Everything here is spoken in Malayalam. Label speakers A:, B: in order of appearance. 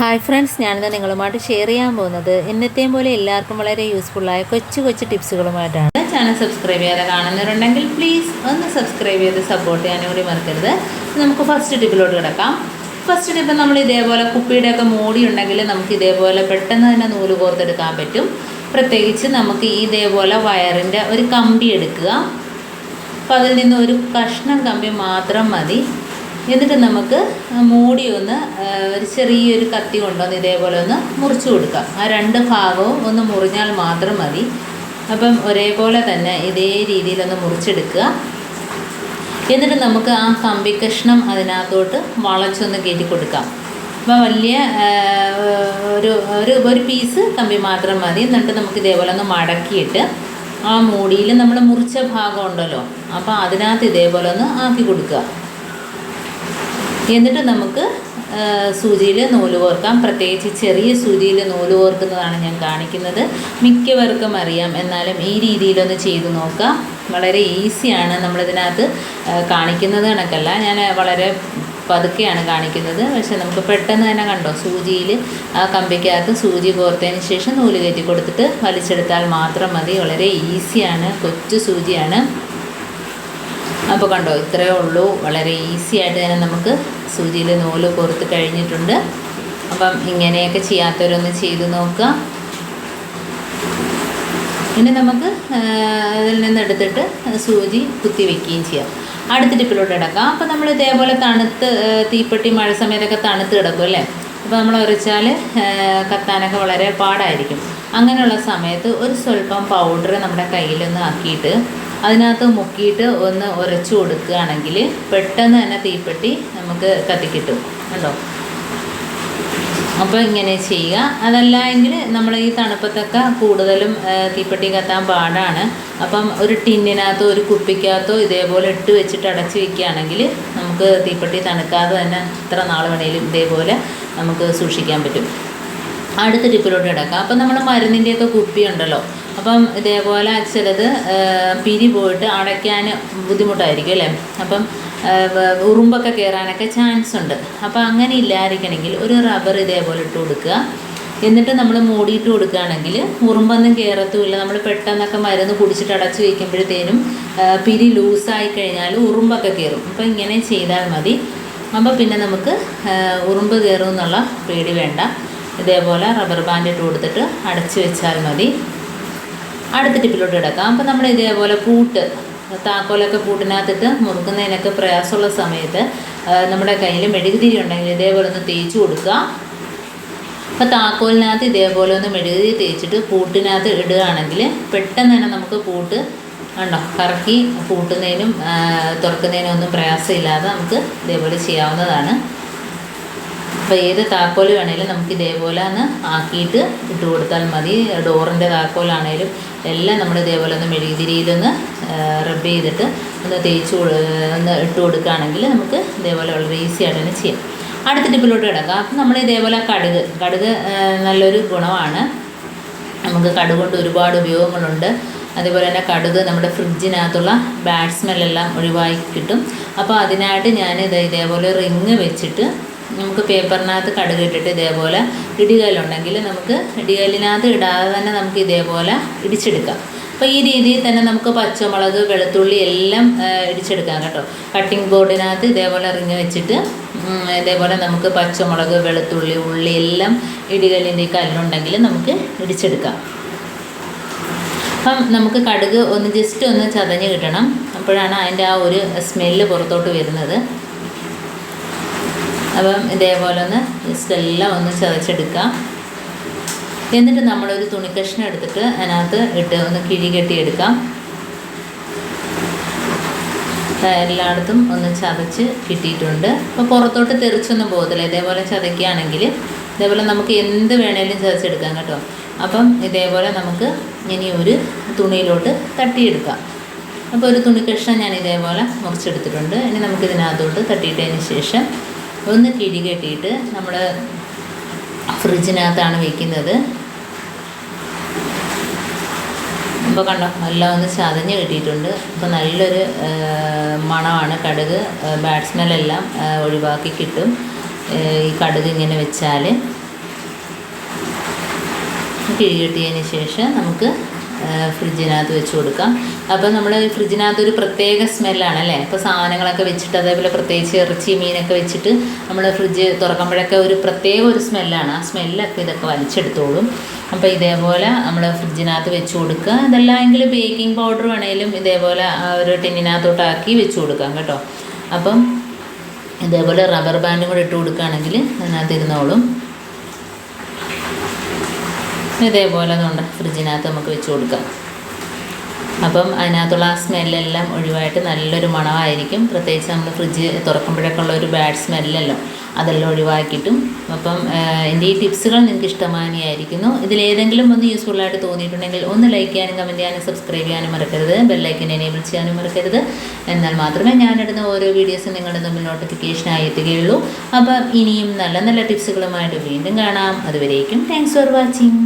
A: ഹായ് ഫ്രണ്ട്സ് ഞാനിന്ന് നിങ്ങളുമായിട്ട് ഷെയർ ചെയ്യാൻ പോകുന്നത് എന്നത്തെയും പോലെ എല്ലാവർക്കും വളരെ യൂസ്ഫുള്ളായ കൊച്ചു കൊച്ചു ടിപ്സുകളുമായിട്ടാണ് ചാനൽ സബ്സ്ക്രൈബ് ചെയ്യാതെ കാണുന്നവരുണ്ടെങ്കിൽ പ്ലീസ് ഒന്ന് സബ്സ്ക്രൈബ് ചെയ്ത് സപ്പോർട്ട് ചെയ്യാനും കൂടി മറക്കരുത്. നമുക്ക് ഫസ്റ്റ് ടിപ്പിലോട്ട് കിടക്കാം. ഫസ്റ്റ് ടിപ്പ് നമ്മൾ ഇതേപോലെ കുപ്പിയുടെയൊക്കെ മൂടി ഉണ്ടെങ്കിൽ നമുക്ക് ഇതേപോലെ പെട്ടെന്ന് തന്നെ നൂൽ കോർത്തെടുക്കാൻ പറ്റും. പ്രത്യേകിച്ച് നമുക്ക് ഇതേപോലെ വയറിന്റെ ഒരു കമ്പി എടുക്കുക. അപ്പോൾ അതിൽ നിന്ന് ഒരു കഷ്ണം കമ്പി മാത്രം മതി. എന്നിട്ട് നമുക്ക് മൂടി ഒന്ന് ഒരു ചെറിയൊരു കത്തി കൊണ്ടൊന്ന് ഇതേപോലെ ഒന്ന് മുറിച്ച് കൊടുക്കാം. ആ രണ്ട് ഭാഗവും ഒന്ന് മുറിഞ്ഞാൽ മാത്രം മതി. അപ്പം ഒരേപോലെ തന്നെ ഇതേ രീതിയിലൊന്ന് മുറിച്ചെടുക്കുക. എന്നിട്ട് നമുക്ക് ആ കമ്പി കഷ്ണം അതിനകത്തോട്ട് വളച്ചൊന്ന് കയറ്റി കൊടുക്കാം. അപ്പം വലിയ ഒരു ഒരു ഒരു പീസ് കമ്പി മാത്രം മതി. എന്നിട്ട് നമുക്ക് ഇതേപോലെ ഒന്ന് മടക്കിയിട്ട് ആ മൂടിയിൽ നമ്മൾ മുറിച്ച ഭാഗം ഉണ്ടല്ലോ. അപ്പോൾ അതിനകത്ത് ഇതേപോലെ ഒന്ന് ആക്കി കൊടുക്കുക. എന്നിട്ട് നമുക്ക് സൂചിയിൽ നൂൽ കോർക്കാം. പ്രത്യേകിച്ച് ചെറിയ സൂചിയിൽ നൂൽ കോർക്കുന്നതാണ് ഞാൻ കാണിക്കുന്നത്. മിക്കവർക്കും അറിയാം. എന്നാലും ഈ രീതിയിലൊന്ന് ചെയ്തു നോക്കാം. വളരെ ഈസിയാണ് നമ്മളിതിനകത്ത് കാണിക്കുന്നത് കണക്കല്ല. ഞാൻ വളരെ പതുക്കെയാണ് കാണിക്കുന്നത്. പക്ഷേ നമുക്ക് പെട്ടെന്ന് തന്നെ കണ്ടോ? സൂചിയിൽ ആ കമ്പിക്കകത്ത് സൂചി കോർത്തതിന് ശേഷം നൂൽ കയറ്റി കൊടുത്തിട്ട് വലിച്ചെടുത്താൽ മാത്രം മതി. വളരെ ഈസിയാണ്. കൊച്ചു സൂചിയാണ്. അപ്പോൾ കണ്ടോ ഇത്രയേ ഉള്ളൂ. വളരെ ഈസി ആയിട്ട് തന്നെ നമുക്ക് സൂചിയിൽ നൂൽ കോർത്ത് കഴിഞ്ഞിട്ടുണ്ട്. അപ്പം ഇങ്ങനെയൊക്കെ ചെയ്യാത്തവരൊന്ന് ചെയ്ത് നോക്കുക. ഇനി നമുക്ക് അതിൽ നിന്ന് എടുത്തിട്ട് സൂചി കുത്തി വെക്കുകയും ചെയ്യാം. അടുത്ത ടിപ്പിലോട്ട് കിടക്കാം. അപ്പോൾ നമ്മൾ ഇതേപോലെ തണുത്ത് തീപ്പെട്ടി മഴ സമയത്തൊക്കെ തണുത്ത് കിടക്കും അല്ലേ? അപ്പോൾ നമ്മൾ ഉരച്ചാൽ കത്താനൊക്കെ വളരെ പാടായിരിക്കും. അങ്ങനെയുള്ള സമയത്ത് ഒരു സ്വല്പം പൗഡർ നമ്മുടെ കയ്യിലൊന്ന് ആക്കിയിട്ട് അതിനകത്ത് മുക്കിയിട്ട് ഒന്ന് ഉരച്ചു കൊടുക്കുകയാണെങ്കിൽ പെട്ടെന്ന് തന്നെ തീപ്പെട്ടി നമുക്ക് കത്തിക്കിട്ടും കണ്ടോ അപ്പോൾ ഇങ്ങനെ ചെയ്യുക. അതല്ല എങ്കിൽ നമ്മൾ ഈ തണുപ്പത്തൊക്കെ കൂടുതലും തീപ്പെട്ടി കത്താൻ പാടാണ്. അപ്പം ഒരു ടിന്നിനകത്തോ ഒരു കുപ്പിക്കകത്തോ ഇതേപോലെ ഇട്ട് വെച്ചിട്ട് അടച്ചു വയ്ക്കുകയാണെങ്കിൽ നമുക്ക് തീപ്പെട്ടി തണുക്കാതെ തന്നെ ഇത്ര നാൾ വേണേലും ഇതേപോലെ നമുക്ക് സൂക്ഷിക്കാൻ പറ്റും. അടുത്ത ടിപ്പിലോട്ട് കിടക്കാം. അപ്പം നമ്മൾ മരുന്നിന്റെയൊക്കെ കുപ്പി ഉണ്ടല്ലോ അപ്പം ഇതേപോലെ ചിലത് പിരി പോയിട്ട് അടയ്ക്കാൻ ബുദ്ധിമുട്ടായിരിക്കും അല്ലേ? അപ്പം ഉറുമ്പൊക്കെ കയറാനൊക്കെ ചാൻസ് ഉണ്ട്. അപ്പം അങ്ങനെ ഇല്ലായിരിക്കണമെങ്കിൽ ഒരു റബ്ബർ ഇതേപോലെ ഇട്ട് കൊടുക്കുക. എന്നിട്ട് നമ്മൾ മൂടിയിട്ട് കൊടുക്കുകയാണെങ്കിൽ ഉറുമ്പൊന്നും കയറത്തുമില്ല നമ്മൾ പെട്ടെന്നൊക്കെ മരുന്ന് കുടിച്ചിട്ട് അടച്ച് വയ്ക്കുമ്പോഴത്തേനും പിരി ലൂസായി കഴിഞ്ഞാൽ ഉറുമ്പൊക്കെ കയറും അപ്പോൾ ഇങ്ങനെ ചെയ്താൽ മതി. അപ്പോൾ പിന്നെ നമുക്ക് ഉറുമ്പ് കയറും എന്നുള്ള പേടി വേണ്ട. ഇതേപോലെ റബ്ബർ ബാൻഡ് ഇട്ട് കൊടുത്തിട്ട് അടച്ച് വെച്ചാൽ മതി. അടുത്ത ടിപ്പിലോട്ട് കിടക്കാം. അപ്പോൾ നമ്മൾ ഇതേപോലെ പൂട്ട് താക്കോലൊക്കെ പൂട്ടിനകത്തിട്ട് മുറുക്കുന്നതിനൊക്കെ പ്രയാസമുള്ള സമയത്ത് നമ്മുടെ കയ്യിൽ മെഴുകുതിരി ഉണ്ടെങ്കിൽ ഇതേപോലെ ഒന്ന് തേച്ച് കൊടുക്കുക. അപ്പോൾ താക്കോലിനകത്ത് ഇതേപോലെ ഒന്ന് മെഴുകുതിരി തേച്ചിട്ട് പൂട്ടിനകത്ത് ഇടുകയാണെങ്കിൽ പെട്ടെന്ന് തന്നെ നമുക്ക് പൂട്ട് ഉണ്ടോ കറക്കി പൂട്ടുന്നതിനും തുറക്കുന്നതിനും ഒന്നും പ്രയാസമില്ലാതെ നമുക്ക് ഇതേപോലെ ചെയ്യാവുന്നതാണ്. അപ്പോൾ ഏത് താക്കോൽ വേണേലും നമുക്ക് ഇതേപോലെ ഒന്ന് ആക്കിയിട്ട് ഇട്ട് കൊടുത്താൽ മതി. ഡോറിന്റെ താക്കോലാണേലും എല്ലാം നമ്മൾ ഇതേപോലെ ഒന്ന് മെഴുകുതിരിയിലൊന്ന് റബ്ബ് ചെയ്തിട്ട് ഒന്ന് തേച്ച് ഒന്ന് ഇട്ട് കൊടുക്കുകയാണെങ്കിൽ നമുക്ക് ഇതേപോലെ വളരെ ഈസി ആയിട്ട് തന്നെ ചെയ്യാം. അടുത്ത ടിപ്പിലോട്ട് കിടക്കാം. അപ്പം നമ്മൾ ഇതേപോലെ കടുക് കടുക് നല്ലൊരു ഗുണമാണ്. നമുക്ക് കടുക് കൊണ്ട് ഒരുപാട് ഉപയോഗങ്ങളുണ്ട്. അതേപോലെ തന്നെ കടുക് നമ്മുടെ ഫ്രിഡ്ജിനകത്തുള്ള ബാഡ് സ്മെല്ലെല്ലാം ഒഴിവാക്കി കിട്ടും. അപ്പോൾ അതിനായിട്ട് ഞാൻ ഇത് ഇതേപോലെ റിങ് വെച്ചിട്ട് നമുക്ക് പേപ്പറിനകത്ത് കടുക് ഇട്ടിട്ട് ഇതേപോലെ ഇടികല്ലുണ്ടെങ്കിൽ നമുക്ക് ഇടികല്ലിനകത്ത് ഇടാതെ തന്നെ നമുക്ക് ഇതേപോലെ ഇടിച്ചെടുക്കാം. അപ്പോൾ ഈ രീതിയിൽ തന്നെ നമുക്ക് പച്ചമുളക് വെളുത്തുള്ളി എല്ലാം ഇടിച്ചെടുക്കാം കേട്ടോ. കട്ടിംഗ് ബോർഡിനകത്ത് ഇതേപോലെ റിങ് വെച്ചിട്ട് ഇതേപോലെ നമുക്ക് പച്ചമുളക് വെളുത്തുള്ളി ഉള്ളി എല്ലാം ഇടികല്ലിന്റെ കല്ലുണ്ടെങ്കിൽ നമുക്ക് ഇടിച്ചെടുക്കാം. അപ്പം നമുക്ക് കടുക് ഒന്ന് ജസ്റ്റ് ഒന്ന് ചതഞ്ഞ് കിട്ടണം. അപ്പോഴാണ് അതിന്റെ ആ ഒരു സ്മെല്ല് പുറത്തോട്ട് വരുന്നത്. അപ്പം ഇതേപോലെ ഒന്ന് ജസ്റ്റ് എല്ലാം ഒന്ന് ചതച്ചെടുക്കാം. എന്നിട്ട് നമ്മളൊരു തുണിക്കഷ്ണം എടുത്തിട്ട് അതിനകത്ത് ഇട്ട് ഒന്ന് കിഴി കെട്ടിയെടുക്കാം. എല്ലായിടത്തും ഒന്ന് ചതച്ച് കിട്ടിയിട്ടുണ്ട്. അപ്പോൾ പുറത്തോട്ട് തെറിച്ചൊന്നും പോകത്തില്ല. ഇതേപോലെ ചതയ്ക്കുകയാണെങ്കിൽ ഇതേപോലെ നമുക്ക് എന്ത് വേണേലും ചതച്ചെടുക്കാം കേട്ടോ. അപ്പം ഇതേപോലെ നമുക്ക് ഇനി ഒരു തുണിയിലോട്ട് തട്ടിയെടുക്കാം. അപ്പോൾ ഒരു തുണി കഷ്ണം ഞാൻ ഇതേപോലെ മുറിച്ചെടുത്തിട്ടുണ്ട്. ഇനി നമുക്ക് ഇതിനകത്തോട്ട് തട്ടിയിട്ടതിന് ശേഷം ഒന്ന് കിഴി കെട്ടിയിട്ട് നമ്മൾ ഫ്രിഡ്ജിനകത്താണ് വെക്കുന്നത്. ഇപ്പോൾ കണ്ടോ എല്ലാം ഒന്ന് ചതഞ്ഞ് കിട്ടിയിട്ടുണ്ട്. അപ്പോൾ നല്ലൊരു മണമാണ് കടുക് ബാഡ് സ്മെല്ലെല്ലാം ഒഴിവാക്കി കിട്ടും. ഈ കടുക് ഇങ്ങനെ വെച്ചാൽ കിഴികെട്ടിയതിന് ശേഷം നമുക്ക് ഫ്രിഡ്ജിനകത്ത് വെച്ച് കൊടുക്കാം. അപ്പോൾ നമ്മൾ ഫ്രിഡ്ജിനകത്തൊരു പ്രത്യേക സ്മെല്ലാണ് അല്ലേ അപ്പോൾ സാധനങ്ങളൊക്കെ വെച്ചിട്ട് അതേപോലെ പ്രത്യേകിച്ച് ഇറച്ചി മീനൊക്കെ വെച്ചിട്ട് നമ്മൾ ഫ്രിഡ്ജ് തുറക്കുമ്പോഴൊക്കെ ഒരു പ്രത്യേക ഒരു സ്മെല്ലാണ്. ആ സ്മെല്ലൊക്കെ ഇതൊക്കെ വലിച്ചെടുത്തോളും. അപ്പോൾ ഇതേപോലെ നമ്മൾ ഫ്രിഡ്ജിനകത്ത് വെച്ച് കൊടുക്കുക. അതല്ല എങ്കിൽ ബേക്കിംഗ് പൗഡർ വേണേലും ഇതേപോലെ ഒരു ടിന്നിനകത്തോട്ടാക്കി വെച്ച് കൊടുക്കാം കേട്ടോ. അപ്പം ഇതേപോലെ റബ്ബർ ബാൻഡും കൂടെ ഇട്ട് കൊടുക്കുകയാണെങ്കിൽ അതിനകത്ത് ഇരുന്നോളും. ഇതേപോലെ അതുകൊണ്ട് ഫ്രിഡ്ജിനകത്ത് നമുക്ക് വെച്ച് കൊടുക്കാം. അപ്പം അതിനകത്തുള്ള ആ സ്മെല്ലെല്ലാം ഒഴിവായിട്ട് നല്ലൊരു മണമായിരിക്കും. പ്രത്യേകിച്ച് നമ്മൾ ഫ്രിഡ്ജ് തുറക്കുമ്പോഴൊക്കെ ഉള്ള ഒരു ബാഡ് സ്മെല്ലല്ലോ അതെല്ലാം ഒഴിവാക്കിയിട്ടും. അപ്പം എന്റെ ഈ ടിപ്സുകൾ നിങ്ങൾക്ക് ഇഷ്ടമാനിയായിരിക്കുന്നു ഇതിലേതെങ്കിലും ഒന്ന് യൂസ്ഫുൾ ആയിട്ട് തോന്നിയിട്ടുണ്ടെങ്കിൽ ഒന്ന് ലൈക്ക് ചെയ്യാനും കമന്റ് ചെയ്യാനും സബ്സ്ക്രൈബ് ചെയ്യാനും മറക്കരുത്. ബെല്ലൈക്കൻ എനേബിൾ ചെയ്യാനും മറക്കരുത്. എന്നാൽ മാത്രമേ ഞാനിടുന്ന ഓരോ വീഡിയോസും നിങ്ങളുടെ തമ്മിൽ നോട്ടിഫിക്കേഷനായി എത്തുകയുള്ളൂ. അപ്പം ഇനിയും നല്ല നല്ല ടിപ്സുകളുമായിട്ട് വീണ്ടും കാണാം. അതുവരേക്കും താങ്ക്സ് ഫോർ വാച്ചിങ്